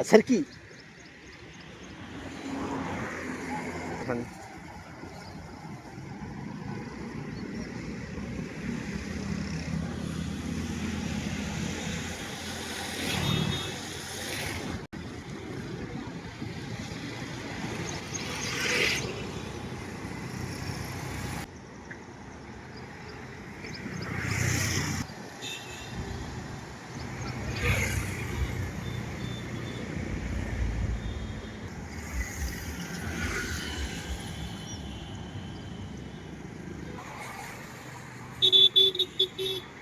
सारखी Beep.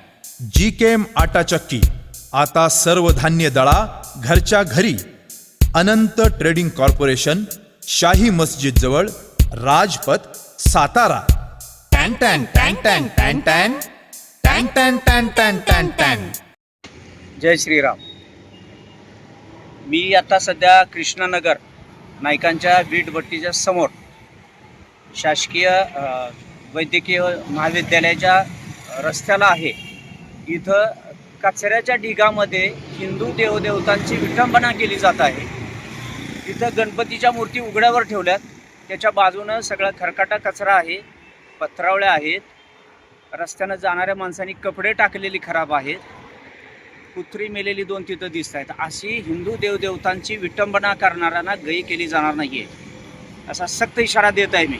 जी केम आटा चक्की आता सर्व धान्य दळा घरच्या घरी. अनंत ट्रेडिंग कॉर्पोरेशन शाही मस्जिद जवळ राजपथ सातारा. टॅन टॅन टॅन टॅन टॅन टॅन. टॅन टॅन टॅन टॅन टॅन टॅन. जय श्रीराम. मी आता सध्या कृष्णानगर नायकांच्या वीटभट्टीच्या समोर. शासकीय वैद्यकीय महाविद्यालयाच्या रस्त्याला आहे. इथं कचऱ्याच्या ढिगामध्ये हिंदू देवदेवतांची विटंबना केली जात आहे. इथं गणपतीच्या मूर्ती उघड्यावर ठेवल्यात. त्याच्या बाजूनं सगळा खरकाटा कचरा आहे पत्रावळ्या आहेत. रस्त्यानं जाणाऱ्या माणसांनी कपडे टाकलेली खराब आहेत. कुत्री मेलेली दोन तिथं दिसत आहेत. अशी हिंदू देवदेवतांची विटंबना करणाऱ्यांना गई केली जाणार नाही आहे असा सक्त इशारा देत आहे मी.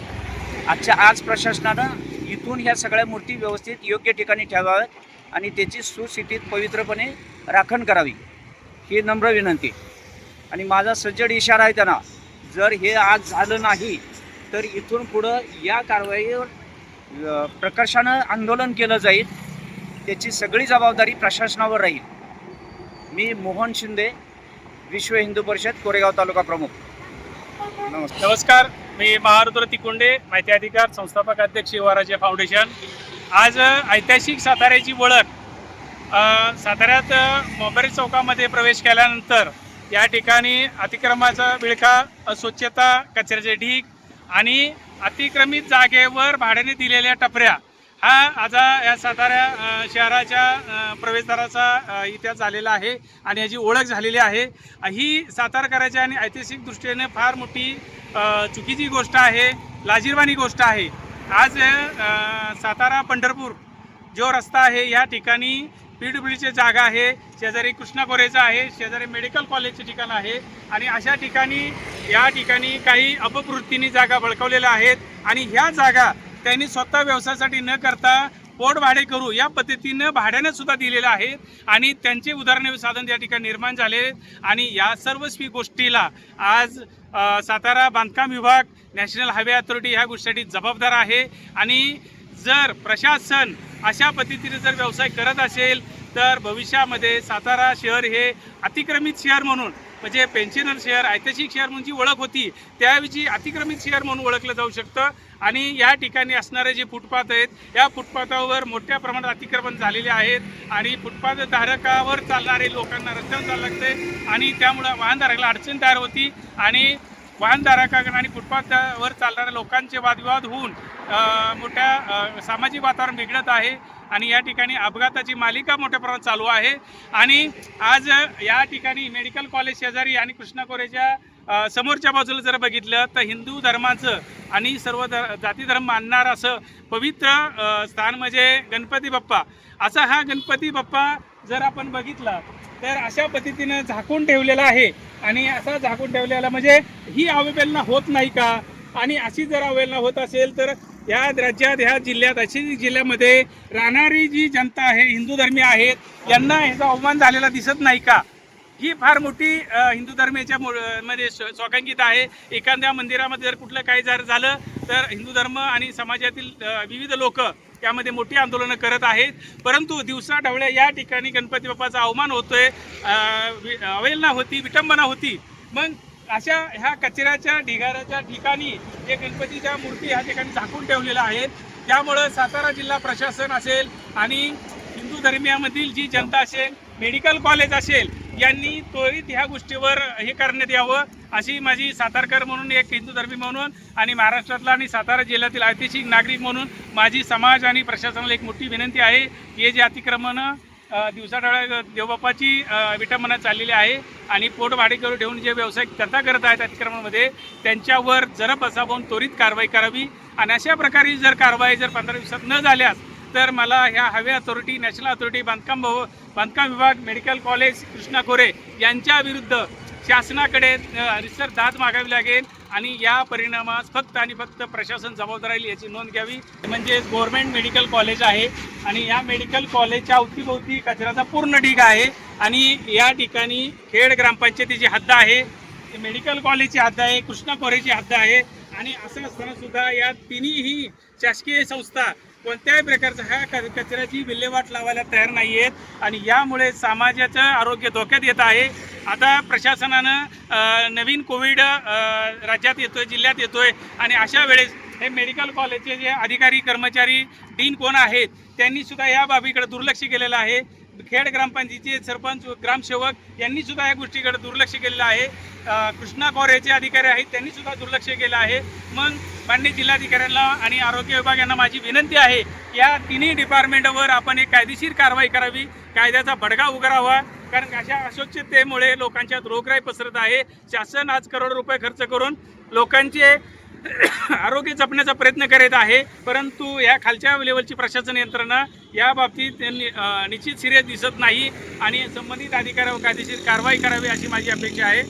आजच्या आज प्रशासनानं इथून ह्या सगळ्या मूर्ती व्यवस्थित योग्य ठिकाणी ठेवाव्यात. आणि त्याची सुस्थितीत पवित्रपणे राखण करावी ही नम्र विनंती. आणि माझा सज्जड इशारा आहे त्यांना जर हे आज झालं नाही तर इथून पुढं या कारवाईवर प्रकर्षानं आंदोलन केलं जाईल त्याची सगळी जबाबदारी प्रशासनावर राहील. मी मोहन शिंदे विश्व हिंदू परिषद कोरेगाव तालुका प्रमुख. नमस्कार. नमस्कार. मी महारुद्र तिकुंडे माहिती अधिकार संस्थापक अध्यक्ष युवाराज्य फाउंडेशन. आज ऐतिहासिक साताऱ्याची ओळख साताऱ्यात अ, चौकामध्ये प्रवेश केल्यानंतर या ठिकाणी अतिक्रमाचा विळखा अस्वच्छता कचऱ्याचे ढीग आणि अतिक्रमित जागेवर भाड्याने दिलेल्या टपऱ्या हा आज या सातारा शहराच्या प्रवेशद्वाराचा इतिहास झालेला आहे आणि याची ओळख झालेली आहे. ही सातारकराच्या आणि ऐतिहासिक दृष्टीने फार मोठी चुकीची गोष्ट आहे लाजीरवाणी गोष्ट आहे. आज सातारा पंढरपूर जो रस्ता आहे या ठिकाणी पी डब्ल्यूचे जागा आहे शेजारी कृष्णा कोरेचा आहे शेजारी मेडिकल कॉलेजचे ठिकाण आहे आणि अशा ठिकाणी या ठिकाणी काही अपप्रवृत्तीने जागा बळकवलेल्या आहेत आणि ह्या जागा त्यांनी स्वतः व्यवसायासाठी न करता पोट भाडे करू या पद्धतीनं भाड्यानं सुद्धा दिलेलं आहे. आणि त्यांचे उदाहरणे साधन त्या ठिकाणी निर्माण झाले. आणि या सर्वस्वी गोष्टीला आज सातारा बांधकाम विभाग नॅशनल हायवे अथॉरिटी ह्या गोष्टीसाठी जबाबदार आहे. आणि जर प्रशासन अशा पद्धतीने जर व्यवसाय करत असेल तर भविष्यामध्ये सातारा शहर हे अतिक्रमित शहर म्हणून म्हणजे पेन्शनर शहर ऐतिहासिक शहर म्हणून जी ओळख होती त्याऐवजी अतिक्रमित शहर म्हणून ओळखलं जाऊ शकतं. आणि या ठिकाणी असणारे जे फुटपाथ आहेत या फुटपाथावर मोठ्या प्रमाणात अतिक्रमण झालेले आहेत. आणि फुटपाथ धारकावर चालणारे लोकांना रस्त्यावर चाललं लागते. आणि त्यामुळं वाहनधारकाला अडचण तयार होती. आणि वाहनधारकाकडे आणि फुटपाथवर चालणाऱ्या लोकांचे वादविवाद होऊन मोठ्या सामाजिक वातावरण बिघडत आहे. आणि या ठिकाणी अपघाताची मालिका मोठ्या प्रमाणात चालू आहे. आणि आज या ठिकाणी मेडिकल कॉलेज शेजारी आणि कृष्णा कोरेच्या समोरच्या बाजूला जर बघितलं तर हिंदू धर्माचं आणि सर्व धर जाती धर्म मानणार असं पवित्र स्थान म्हणजे गणपती बाप्पा. असा हा गणपती बाप्पा जर आपण बघितला तर अशा पद्धतीनं झाकून ठेवलेला आहे. आणि असा झाकून ठेवलेला म्हणजे ही अवहेलना होत नाही का? आणि अशी जर अवहेलना होत असेल तर या राज्यात ह्या जिल्ह्यात अशी जिल्ह्यामध्ये राहणारी जी जनता आहे हिंदू धर्मीय आहेत यांना ह्याचा अवमान झालेला दिसत नाही का? ही फार मोठी हिंदू धर्मीच्या मु- मध्ये स्वाकांकित आहे. एखाद्या मंदिरामध्ये जर कुठलं काही जर झालं तर हिंदू धर्म आणि समाजातील विविध लोक त्यामध्ये मोठी आंदोलनं करत आहेत. परंतु दिवसा ढवळ्या या ठिकाणी गणपती बाप्पाचा अवमान होतोय. वि- अवहेलना होती विटंबना होती. मग अशा ह्या कचऱ्याच्या ढिगाऱ्याच्या ठिकाणी जे गणपतीच्या मूर्ती ह्या ठिकाणी झाकून ठेवलेल्या आहेत. त्यामुळं सातारा जिल्हा प्रशासन असेल आणि हिंदू धर्मियामधील जी जनता असेल मेडिकल कॉलेज असेल यांनी त्वरित ह्या गोष्टीवर हे करण्यात यावं अशी माझी सातारकर म्हणून एक हिंदू धर्मी म्हणून आणि महाराष्ट्रातला आणि सातारा जिल्ह्यातील ऐतिहासिक नागरिक म्हणून माझी समाज आणि प्रशासनाला एक मोठी विनंती आहे. हे जे अतिक्रमणं अ, देवबाप्पाची देवबापाची विटंबना चाललेली आहे आणि पोट भाडेकरू ठेवून जे व्यवसाय करता करत आहेत अतिक्रमणामध्ये त्यांच्यावर जरा बसावून त्वरित कारवाई करावी. आणि अशा प्रकारे जर कारवाई जर पंधरा दिवसात न झाल्यास तर मला ह्या हायवे अथॉरिटी नॅशनल अथॉरिटी बांधकाम भव बांधकाम विभाग मेडिकल कॉलेज कृष्णा खोरे यांच्या विरुद्ध शासनाकडे हरिसर रिसर दाद मागावी लागेल आणि या परिणामास फक्त आणि फक्त प्रशासन जबाबदार राहील याची नोंद घ्यावी. म्हणजे गव्हर्नमेंट मेडिकल कॉलेज आहे आणि या मेडिकल कॉलेजच्या अवतीभोवती कचऱ्याचा पूर्ण ढीग आहे आणि या ठिकाणी खेड ग्रामपंचायतीची हद्द आहे मेडिकल कॉलेजची हद्द आहे कृष्णा कोरेची हद्द आहे आणि असं असताना सुद्धा या तिन्हीही शासकीय संस्था कोणत्याही प्रकारचा ह्या क- कचऱ्याची विल्हेवाट लावायला तयार नाही आहेत आणि यामुळे समाजाचं आरोग्य धोक्यात येत आहे. आता प्रशासनानं नवीन कोविड राज्यात येतो आहे जिल्ह्यात येतो आहे आणि अशा वेळेस हे मेडिकल कॉलेजचे जे अधिकारी कर्मचारी डीन कोण आहेत त्यांनीसुद्धा या बाबीकडे दुर्लक्ष केलेलं आहे. खेड ग्रामपंचायतीचे सरपंच ग्रामसेवक यांनी सुद्धा या गोष्टीकडे दुर्लक्ष केलेलं आहे. कृष्णा कोरेचे अधिकारी आहेत त्यांनी सुद्धा दुर्लक्ष केलं आहे. मग मान्य जिल्हाधिकाऱ्यांना आणि आरोग्य विभाग यांना माझी विनंती आहे या तिन्ही डिपार्टमेंटवर आपण एक कायदेशीर कारवाई करावी. कायद्याचा बडगा उगारावा कारण अशा अस्वच्छतेमुळे लोकांच्यात रोगराई पसरत आहे. शासन आज करोड रुपये खर्च करून लोकांचे आरोग्य जपण्याचा प्रयत्न करीत आहे. परंतु या खालच्या लेवलची प्रशासन यंत्रणा या बाबतीत त्यांनी, निश्चित सिरियस दिसत नाही आणि संबंधित अधिकाऱ्यावर कायदेशीर कारवाई करावी अशी माझी अपेक्षा आहे.